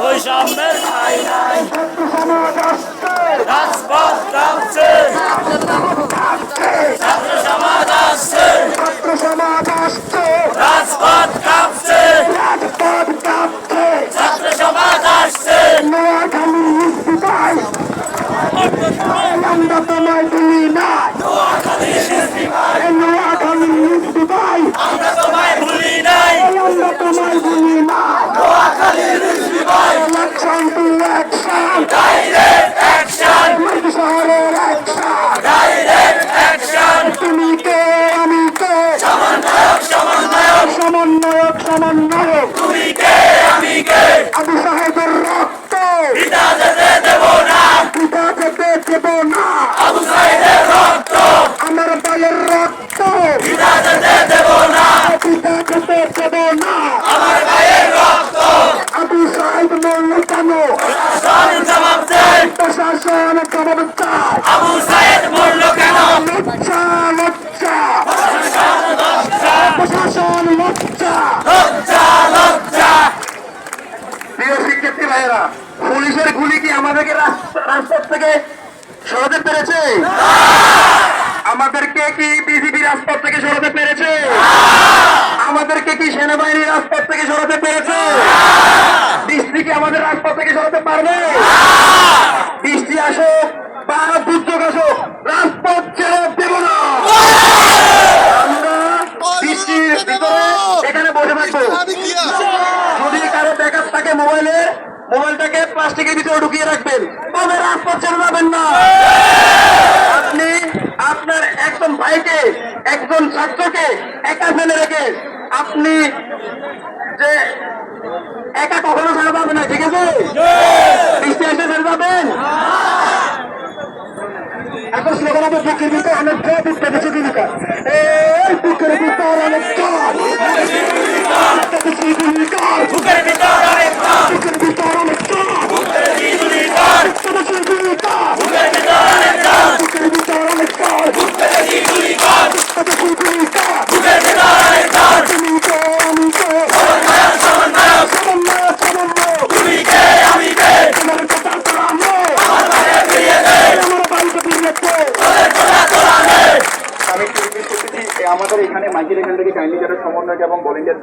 বৈষম্যের রাজপথ কাঁপছে ছাত্র সমাজ আসছে রাজপথ কাঁপছে ছাত্র সমাজ আসছে আমরা তোমায় ভুলি না এই নোয়াখালী ইস্তিফাই আমরা তোমায় ভুলি নাই আমরা তোমায় ভুলি না election to election direct action শহরের অ্যাকশন ডাইরেক্ট অ্যাকশন তুমি কে আমি কে সমন্বয়ক সমন্বয়ক সমন্বয়ক। সমন্বয়ক তুমি কে আমি কে আবু সাহেবের রক্ত। পিতা যেতে দেব না। পিতা যেতে দেব না। আবু সাইদের রক্ত। আমার ভাইয়ের রক্ত পিতা যেতে দেব না পিতা যেতে দেব না আমার ভাইয়ের রক্ত আবু সাহেব মরল কেন সব জবাব দেন পুলিশের গুলি কি আমাদেরকে রাস্তা- থেকে সরাতে পেরেছে? আমাদেরকে কি বিজিবি রাজপথ থেকে সরাতে পেরেছে? আমাদেরকে কি সেনাবাহিনী রাজপথ থেকে সরাতে পেরেছে? কি আমাদের রাজপথ থেকে সরাতে পারবে বৃষ্টি আসুক বা দুর্যোগ আসুক রাজপথ ছেড়ে দেব না আমরা বৃষ্টির ভিতরে এখানে বসে থাকব যদি কারও ব্যাকআপ থাকে মোবাইলে মোবাইলটাকে প্লাস্টিকের ভিতরে ঢুকিয়ে রাখবেন। তবে রাজপথ যাবেন না। আপনি আপনার একজন ভাইকে একজন ছাত্রকে একা ফেলে রেখে আপনি যে একা কখনো ছেড়ে যাবেন না ঠিক আছে? বৃষ্টি এসে ছেড়ে যাবেন এখন স্লোগান বুকের ভিতরে অনেক আমাদের এখানে মাইকের এখান থেকে কাইন্ডলি যারা সমন্বয়ক এবং ভলেন্টিয়ার